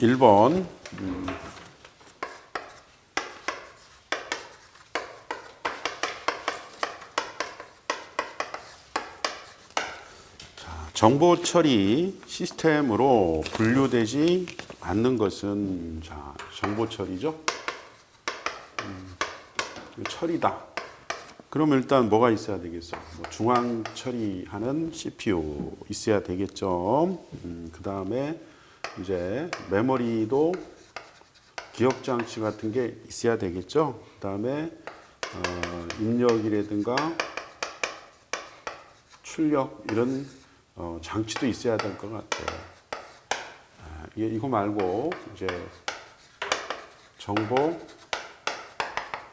1번 정보 처리 시스템으로 분류되지 않는 것은 자 정보 처리죠. 음, 처리다. 그럼 일단 뭐가 있어야 되겠어? 뭐 중앙 처리하는 CPU 있어야 되겠죠. 음, 그 다음에 이제 메모리도 기억 장치 같은 게 있어야 되겠죠. 그 다음에 어, 입력이라든가 출력 이런 어, 장치도 있어야 될 것 같아요. 아, 이게 이거 말고 이제 정보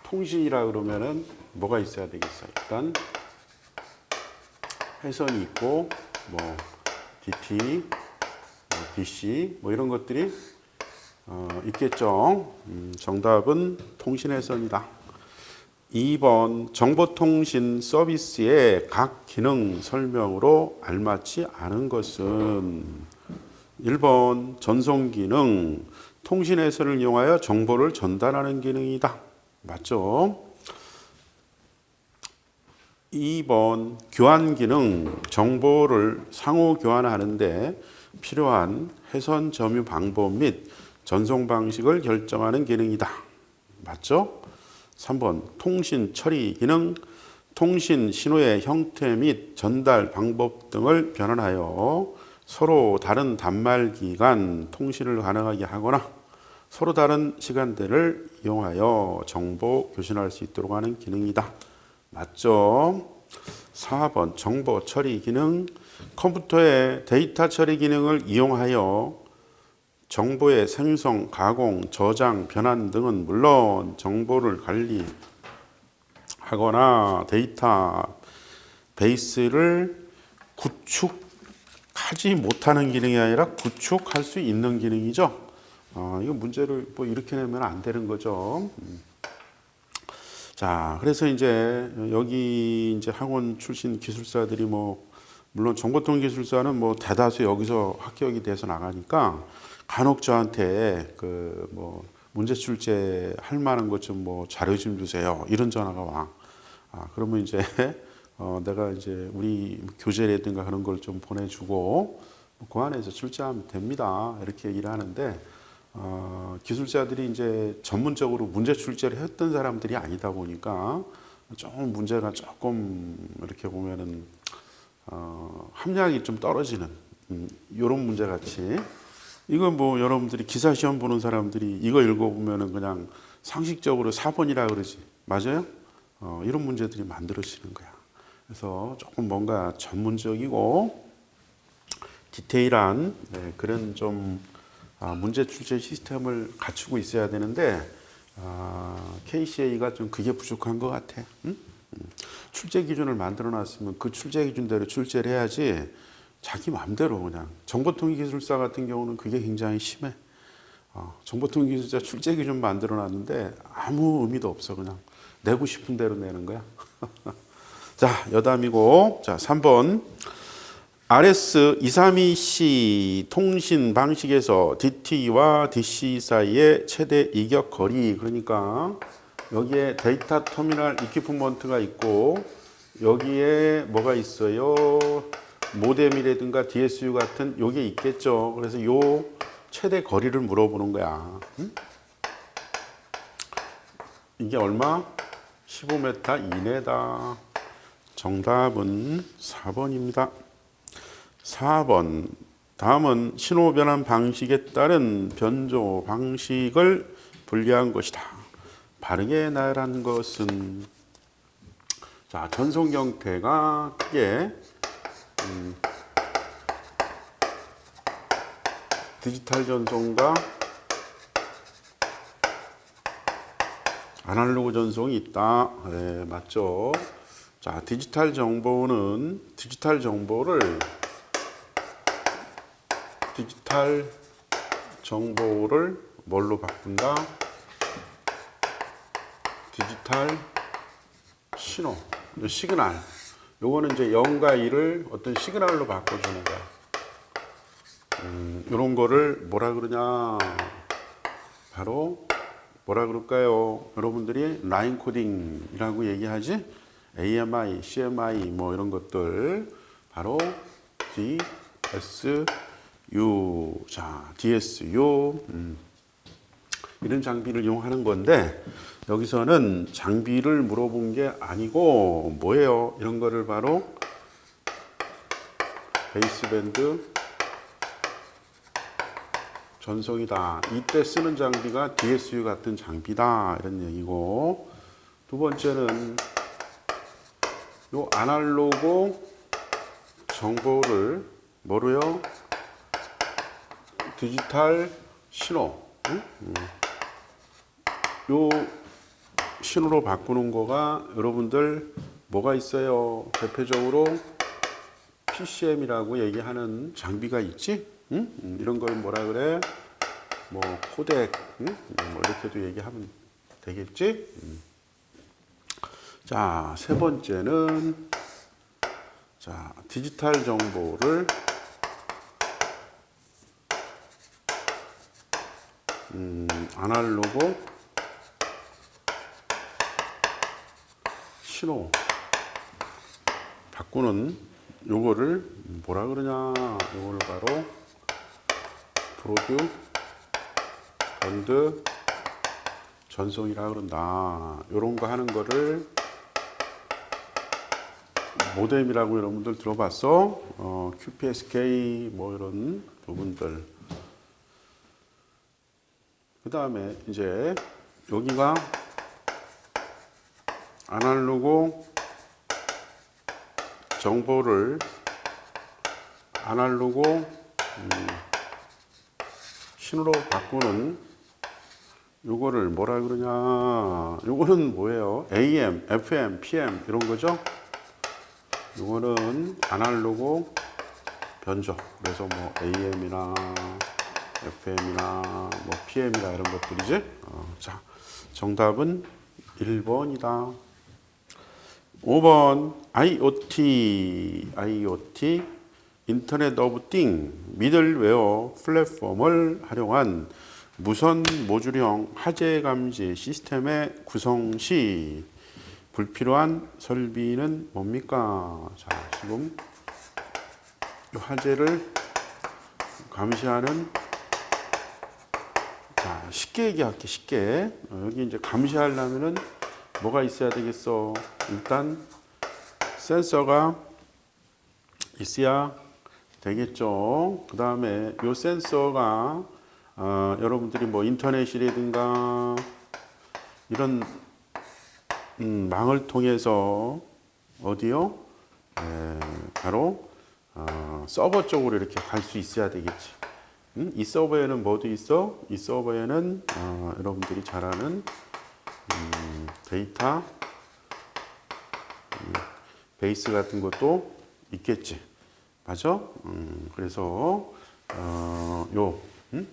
통신이라 그러면은 뭐가 있어야 되겠어요? 일단 회선이 있고 뭐 DT, 뭐 DC 뭐 이런 것들이 어, 있겠죠. 음, 정답은 통신회선이다. 2번 정보통신 서비스의 각 기능 설명으로 알맞지 않은 것은 1번 전송 기능 통신회선을 이용하여 정보를 전달하는 기능이다. 맞죠? 2번 교환 기능 정보를 상호 교환하는데 필요한 회선 점유 방법 및 전송 방식을 결정하는 기능이다. 맞죠? 3번 통신 처리 기능 통신 신호의 형태 및 전달 방법 등을 변환하여 서로 다른 단말 기 간 통신을 가능하게 하거나 서로 다른 시간대를 이용하여 정보 교신할 수 있도록 하는 기능이다. 맞죠? 4번 정보 처리 기능 컴퓨터의 데이터 처리 기능을 이용하여 정보의 생성, 가공, 저장, 변환 등은 물론 정보를 관리하거나 데이터 베이스를 구축하지 못하는 기능이 아니라 구축할 수 있는 기능이죠. 어, 이거 문제를 뭐 이렇게 내면 안 되는 거죠. 음. 자, 그래서 이제 여기 이제 학원 출신 기술사들이 뭐 물론 정보통 기술사는 뭐 대다수 여기서 합격이 돼서 나가니까 간혹 저한테 그 뭐 문제 출제 할 만한 것 좀 뭐 자료 좀 주세요 이런 전화가 와. 아 그러면 이제 어 내가 이제 우리 교재라든가 그런 걸 좀 보내주고 그 안에서 출제하면 됩니다 이렇게 얘기를 하는데 어 기술자들이 이제 전문적으로 문제 출제를 했던 사람들이 아니다 보니까 좀 문제가 조금 이렇게 보면은 어 함량이 좀 떨어지는 음, 이런 문제 같이. 이건 뭐 여러분들이 기사 시험 보는 사람들이 이거 읽어보면은 그냥 상식적으로 4번이라 그러지. 맞아요? 어, 이런 문제들이 만들어지는 거야. 그래서 조금 뭔가 전문적이고 디테일한 네, 그런 좀 아, 문제 출제 시스템을 갖추고 있어야 되는데 아, KCA가 좀 그게 부족한 것 같아. 응? 음. 출제 기준을 만들어 놨으면 그 출제 기준대로 출제를 해야지 자기 마음대로 그냥 정보통일 기술사 같은 경우는 그게 굉장히 심해. 어, 정보통일 기술사 출제 기준 만들어 놨는데 아무 의미도 없어 그냥 내고 싶은 대로 내는 거야. 자 여담이고 자 3번 RS232C 통신 방식에서 DT와 DC 사이의 최대 이격 거리 그러니까 여기에 데이터 터미널 이퀴프먼트가 있고 여기에 뭐가 있어요? 모뎀이라든가 DSU 같은 요게 있겠죠. 그래서 요 최대 거리를 물어보는 거야. 응? 이게 얼마? 15m 이내다. 정답은 4번입니다. 4번. 다음은 신호 변환 방식에 따른 변조 방식을 분리한 것이다. 바르게 나열한 것은 자 전송 형태가 크게 음, 디지털 전송과 아날로그 전송이 있다. 네, 맞죠? 자, 디지털 정보는 디지털 정보를 디지털 정보를 뭘로 바꾼다? 디지털 신호, 시그널. 요거는 이제 0과 1을 어떤 시그널로 바꿔주는 거야. 음, 이런 거를 뭐라 그러냐? 바로 뭐라 그럴까요? 여러분들이 라인 코딩이라고 얘기하지? AMI, CMI 뭐 이런 것들 바로 DSU 자 DSU 음, 이런 장비를 이용하는 건데 여기서는 장비를 물어본 게 아니고 뭐예요? 이런 거를 바로 베이스밴드 전송이다. 이때 쓰는 장비가 DSU 같은 장비다. 이런 얘기고. 두 번째는 요 아날로그 정보를 뭐로요? 디지털 신호. 응? 음. 요 신호로 바꾸는 거가 여러분들 뭐가 있어요? 대표적으로 PCM이라고 얘기하는 장비가 있지? 응? 음, 이런 걸 뭐라 그래? 뭐 코덱, 응? 음, 뭐 이렇게도 얘기하면 되겠지? 음. 자, 세 번째는 자 디지털 정보를 음, 아날로그 신호 바꾸는 요거를 뭐라 그러냐? 요거를 바로 브로드 번드 전송이라 그런다. 요런 거 하는 거를 모뎀이라고 여러분들 들어봤어? 어, QPSK 뭐 이런 부분들. 그 다음에 이제 여기가 아날로그 정보를 아날로그 음, 신호로 바꾸는 요거를 뭐라 그러냐 요거는 뭐예요? AM, FM, PM 이런 거죠? 요거는 아날로그 변조. 그래서 뭐 AM이나 FM이나 뭐 PM이나 이런 것들이지? 어, 자 정답은 1번이다 5번 IoT, IoT 인터넷 오브 띵 미들웨어 플랫폼을 활용한 무선 모듈형 화재 감지 시스템의 구성 시 불필요한 설비는 뭡니까? 자, 지금 이 화재를 감시하는 자, 쉽게 얘기할게 쉽게 어, 여기 이제 감시하려면은 뭐가 있어야 되겠어? 일단 센서가 있어야 되겠죠. 그 다음에 이 센서가 어, 여러분들이 뭐 인터넷이라든가 이런 음, 망을 통해서 어디요? 에, 바로 어, 서버 쪽으로 이렇게 갈 수 있어야 되겠지. 음? 이 서버에는 뭐도 있어? 이 서버에는 어, 여러분들이 잘 아는 음, 데이터 음, 베이스 같은 것도 있겠지. 맞아? 음, 그래서 어, 요 음?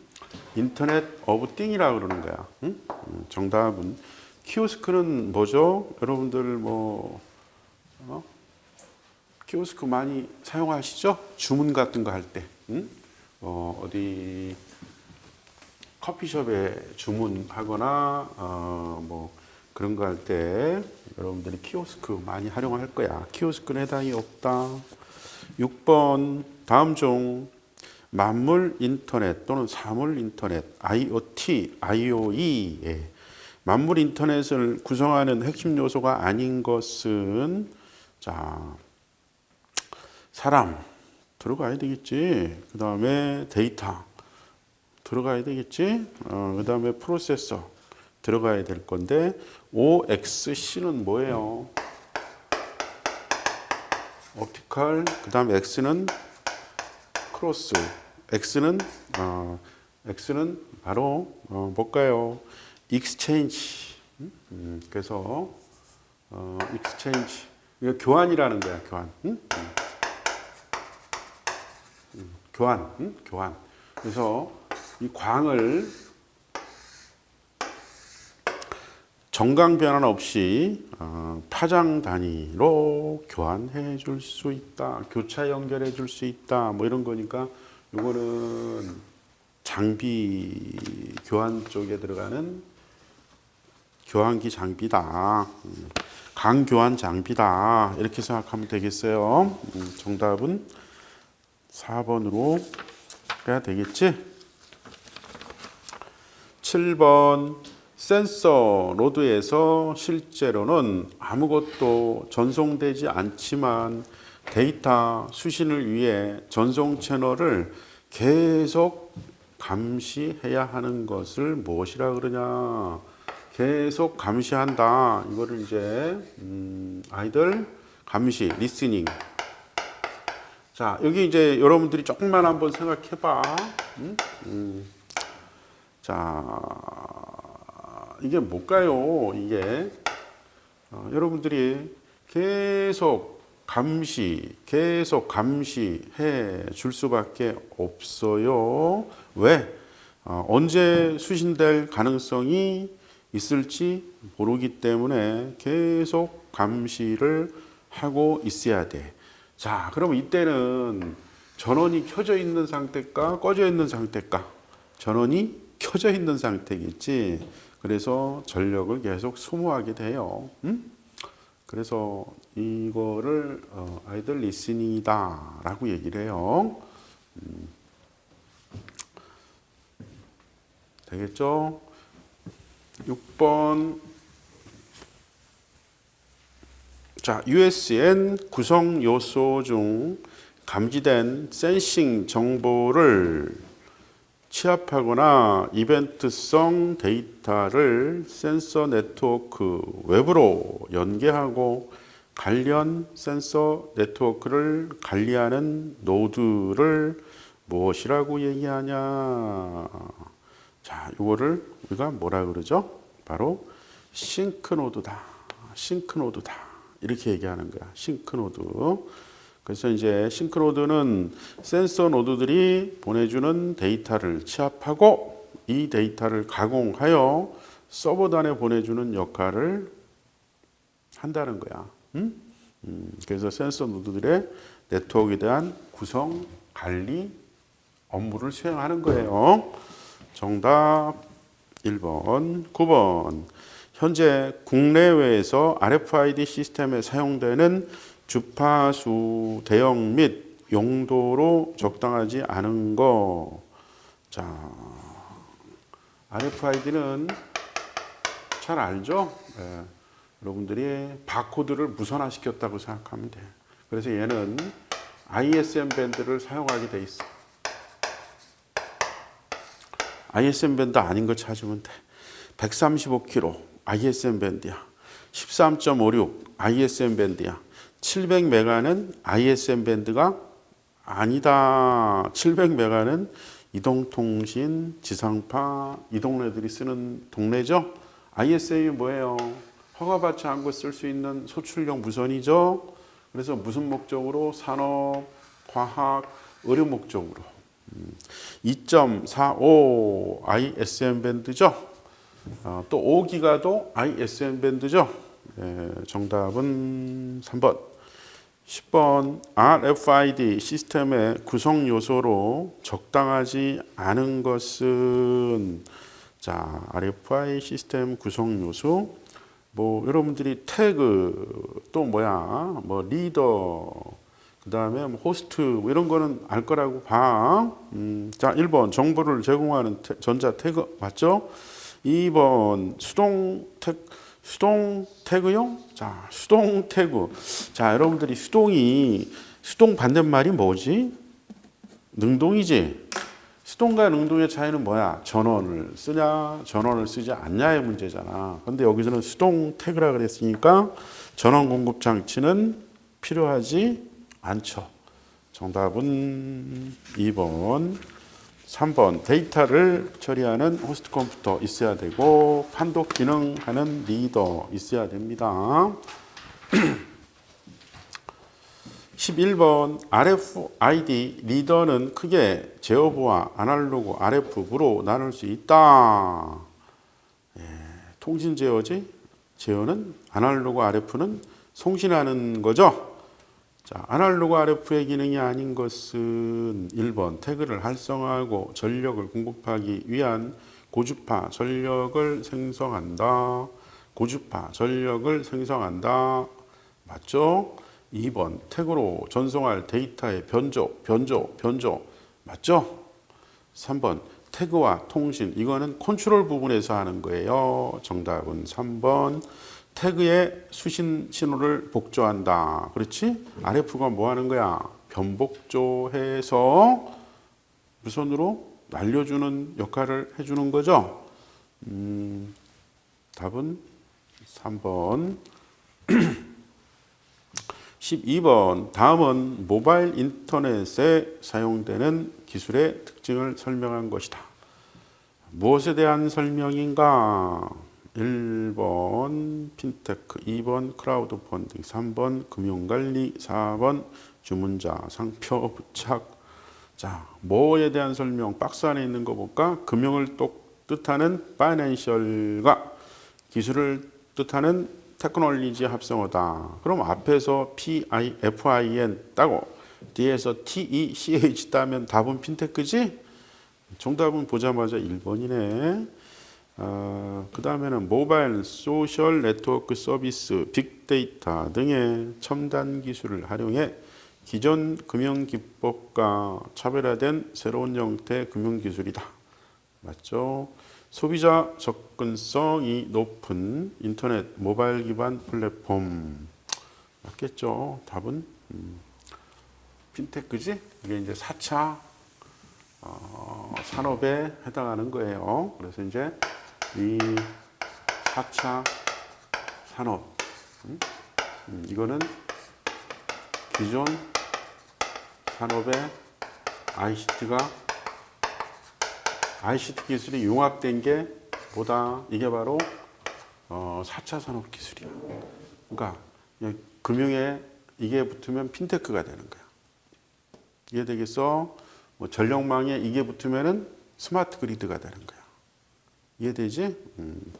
인터넷 오브 띵이라 그러는 거야. 음? 음, 정답은 키오스크는 뭐죠? 여러분들 뭐 어? 키오스크 많이 사용하시죠? 주문 같은 거 할 때. 응? 어, 어디 커피숍에 주문하거나 어, 뭐 그런 거 할 때 여러분들이 키오스크 많이 활용할 거야. 키오스크는 해당이 없다. 6번 다음 중 만물 인터넷 또는 사물 인터넷 IoT, IOE 예. 만물 인터넷을 구성하는 핵심 요소가 아닌 것은 자 사람 들어가야 되겠지. 그 다음에 데이터 들어가야 되겠지. 어, 그 다음에 프로세서 들어가야 될 건데 OXC는 뭐예요? 옵티컬. 그 다음에 X는 크로스. X는 어, X는 바로 어, 뭘까요? 익스체인지. 음, 그래서 어, 익스체인지. 이거 교환이라는 거야, 교환. 응? 음. 음, 교환, 응? 교환. 그래서 이 광을 정강 변환 없이 어, 파장 단위로 교환해 줄 수 있다. 교차 연결해 줄 수 있다. 뭐 이런 거니까 요거는 장비 교환 쪽에 들어가는 교환기 장비다. 음, 강교환 장비다. 이렇게 생각하면 되겠어요. 음, 정답은 4번으로 해야 되겠지? 7번 센서 노드에서 실제로는 아무것도 전송되지 않지만 데이터 수신을 위해 전송 채널을 계속 감시해야 하는 것을 무엇이라 그러냐? 계속 감시한다. 이거를 이제 음, 아이들 감시, 리스닝. 자 여기 이제 여러분들이 조금만 한번 생각해봐. 음? 음. 자 이게 뭘까요? 이게 어, 여러분들이 계속 감시, 계속 감시해 줄 수밖에 없어요. 왜? 어, 언제 수신될 가능성이 있을지 모르기 때문에 계속 감시를 하고 있어야 돼. 자, 그럼 이때는 전원이 켜져 있는 상태일까, 꺼져 있는 상태일까? 전원이 켜져 있는 상태겠지. 그래서 전력을 계속 소모하게 돼요. 음? 그래서 이거를 어, 아이들 리스닝이다라고 얘기를 해요. 음. 되겠죠? 6번 자, USN 구성 요소 중 감지된 센싱 정보를 취합하거나 이벤트성 데이터를 센서 네트워크 외부로 연계하고 관련 센서 네트워크를 관리하는 노드를 무엇이라고 얘기하냐? 자, 이거를 우리가 뭐라 그러죠? 바로 싱크 노드다. 싱크 노드다. 이렇게 얘기하는 거야. 싱크 노드. 그래서 이제 싱크 노드는 센서 노드들이 보내주는 데이터를 취합하고 이 데이터를 가공하여 서버단에 보내주는 역할을 한다는 거야. 음? 음, 그래서 센서 노드들의 네트워크에 대한 구성, 관리 업무를 수행하는 거예요. 정답 1번, 9번. 현재 국내외에서 RFID 시스템에 사용되는 주파수 대형 및 용도로 적당하지 않은 거. 자, RFID는 잘 알죠? 예, 여러분들이 바코드를 무선화시켰다고 생각하면 돼. 그래서 얘는 ISM 밴드를 사용하게 돼 있어. ISM 밴드 아닌 거 찾으면 돼. 135km ISM 밴드야. 13.56 ISM 밴드야. 700메가는 ISM 밴드가 아니다. 700메가는 이동통신, 지상파, 이 동네들이 쓰는 동네죠. ISM이 뭐예요? 허가받지 않고 쓸 수 있는 소출용 무선이죠. 그래서 무슨 목적으로? 산업, 과학, 의료 목적으로. 2.45 ISM 밴드죠. 어, 또 5기가도 ISM 밴드죠. 예, 정답은 3번. 10번 RFID 시스템의 구성 요소로 적당하지 않은 것은 자 RFID 시스템 구성 요소 뭐 여러분들이 태그 또 뭐야 뭐 리더 그 다음에 뭐 호스트 뭐 이런 거는 알 거라고 봐. 음, 자 1번 정보를 제공하는 태, 전자 태그 맞죠? 2번 수동 태 수동 태그요? 자, 수동 태그. 자, 여러분들이 수동이 수동 반대말이 뭐지? 능동이지. 수동과 능동의 차이는 뭐야? 전원을 쓰냐, 전원을 쓰지 않냐의 문제잖아. 근데 여기서는 수동 태그라 그랬으니까 전원 공급 장치는 필요하지 않죠. 정답은 2번. 3번 데이터를 처리하는 호스트 컴퓨터 있어야 되고 판독 기능하는 리더 있어야 됩니다. 11번 RFID 리더는 크게 제어부와 아날로그 RF부로 나눌 수 있다. 예, 통신 제어지? 제어는 아날로그 RF는 송신하는 거죠. 자, 아날로그 RF의 기능이 아닌 것은 1번 태그를 활성화하고 전력을 공급하기 위한 고주파 전력을 생성한다. 고주파 전력을 생성한다. 맞죠? 2번 태그로 전송할 데이터의 변조, 변조, 변조. 맞죠? 3번 태그와 통신 이거는 컨트롤 부분에서 하는 거예요. 정답은 3번 태그의 수신 신호를 복조한다. 그렇지? RF가 뭐 하는 거야? 변복조해서 무선으로 날려주는 역할을 해주는 거죠. 음, 답은 3번. 12번 다음은 모바일 인터넷에 사용되는 기술의 특징을 설명한 것이다. 무엇에 대한 설명인가? 1번 핀테크, 2번 크라우드 펀딩, 3번 금융관리, 4번 주문자, 상표 부착. 자, 뭐에 대한 설명? 박스 안에 있는 거 볼까? 금융을 또 뜻하는 파이낸셜과 기술을 뜻하는 테크놀리지 합성어다. 그럼 앞에서 P I F I N 따고 뒤에서 T E C H 따면 답은 핀테크지? 정답은 보자마자 1번이네. 어, 그 다음에는 모바일 소셜 네트워크 서비스, 빅데이터 등의 첨단 기술을 활용해 기존 금융 기법과 차별화된 새로운 형태의 금융 기술이다. 맞죠? 소비자 접근성이 높은 인터넷 모바일 기반 플랫폼 맞겠죠? 답은 음, 핀테크지? 이게 이제 4차 어, 산업에 해당하는 거예요. 그래서 이제 이 4차 산업 음? 음, 이거는 기존 산업에 ICT가 ICT 기술이 융합된 게 뭐다? 이게 바로 어, 4차 산업 기술이야. 그러니까 금융에 이게 붙으면 핀테크가 되는 거야. 이해되겠어? 뭐 전력망에 이게 붙으면은 스마트 그리드가 되는 거야. 이해되지? 음.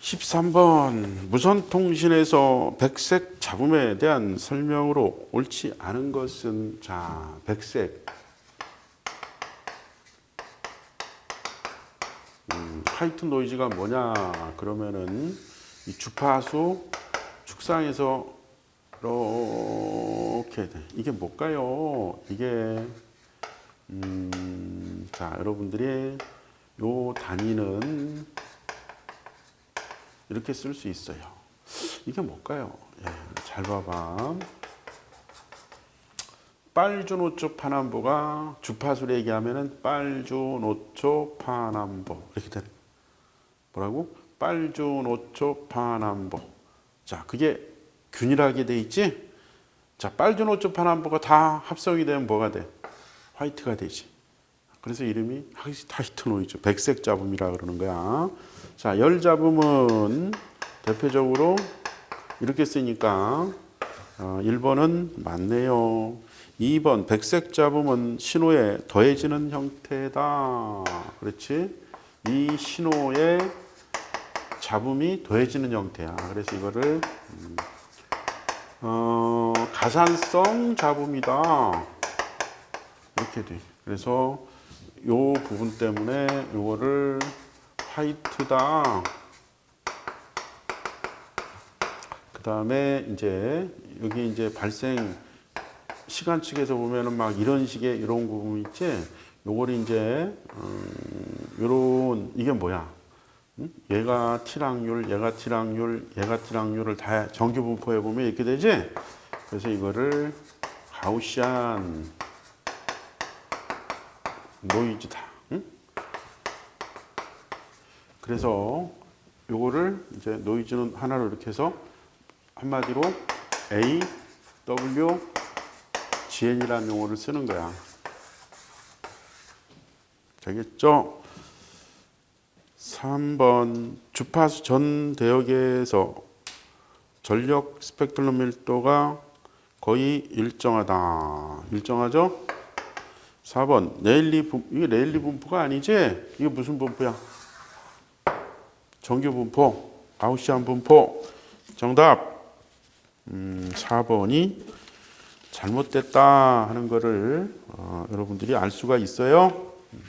13번 무선 통신에서 백색 잡음에 대한 설명으로 옳지 않은 것은 자 백색 음, 화이트 노이즈가 뭐냐 그러면은 이 주파수 축상에서 이렇게 돼. 이게 뭘까요? 이게 음, 자 여러분들이 요 단위는 이렇게 쓸 수 있어요. 이게 뭘까요? 예, 잘 봐봐. 빨주노초 파남보가 주파수로 얘기하면은 빨주노초 파남보 이렇게 돼. 뭐라고? 빨주노초 파남보. 자, 그게 균일하게 돼 있지? 자, 빨주노초 파남보가 다 합성이 되면 뭐가 돼? 화이트가 되지. 그래서 이름이 화이트 노이즈, 백색 잡음이라 그러는 거야. 자, 열 잡음은 대표적으로 이렇게 쓰니까 어, 1번은 맞네요. 2번 백색 잡음은 신호에 더해지는 형태다. 그렇지? 이 신호에 잡음이 더해지는 형태야. 그래서 이거를 음, 어, 가산성 잡음이다. 이렇게 돼. 그래서 요 부분 때문에 요거를 화이트다. 그 다음에 이제 여기 이제 발생 시간 측에서 보면은 막 이런 식의 이런 부분 있지. 요걸 이제 음, 요런 이게 뭐야? 음? 얘가 T랑률, 얘가 T랑률, 얘가 T랑률을 다 정규 분포해 보면 이렇게 되지. 그래서 이거를 가우시안 노이즈다. 응? 그래서 요거를 이제 노이즈는 하나로 이렇게 해서 한마디로 A, W, GN이라는 용어를 쓰는 거야. 되겠죠? 3번 주파수 전 대역에서 전력 스펙트럼 밀도가 거의 일정하다. 일정하죠? 4번 레일리 분 이게 레일리 분포가 아니지? 이게 무슨 분포야? 정규 분포, 아웃시안 분포. 정답 음, 4번이 잘못됐다 하는 거를 어, 여러분들이 알 수가 있어요.